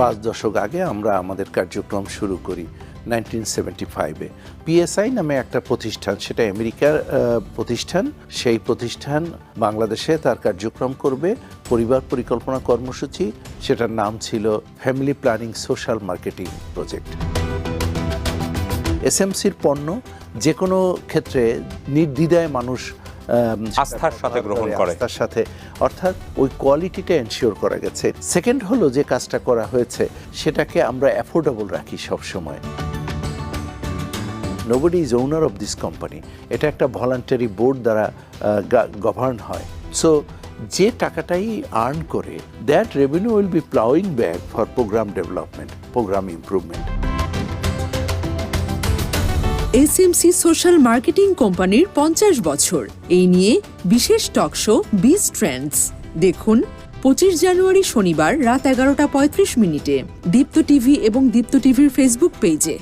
পাঁচ দশক আগে আমরা আমাদের কার্যক্রম শুরু করি নাইনটিন সেভেন্টি ফাইভে। পিএসআই নামে একটা প্রতিষ্ঠান, সেটা আমেরিকার প্রতিষ্ঠান। সেই প্রতিষ্ঠান বাংলাদেশে তার কার্যক্রম করবে। পরিবার পরিকল্পনা কর্মসূচি, সেটার নাম ছিল family planning social marketing project এসএমসির পণ্য যে কোনো ক্ষেত্রে নির্দ্বিধায় মানুষ আস্থার সাথে গ্রহণ করে। আস্থার সাথে। অর্থাৎ ওই কোয়ালিটিটা এনশিওর করা গেছে। সেকেন্ড হলো যে কাজটা করা হয়েছে সেটাকে আমরা অ্যাফোর্ডেবল রাখি সব সময় nobody is owner of this company এটা একটা ভলান্টারি বোর্ড দ্বারা গভর্ন হয়। সো যে টাকাটাই আর্ন করে that revenue will be ploughing back for programme development programme improvement SMC social marketing কোম্পানির পঞ্চাশ বছর। এই নিয়ে বিশেষ টক শো বিজ ট্রেন্ডস। দেখুন, পঁচিশ জানুয়ারি শনিবার রাত এগারোটা পঁয়ত্রিশ মিনিটে দীপ্ত টিভি এবং দীপ্ত টিভির ফেসবুক পেজে।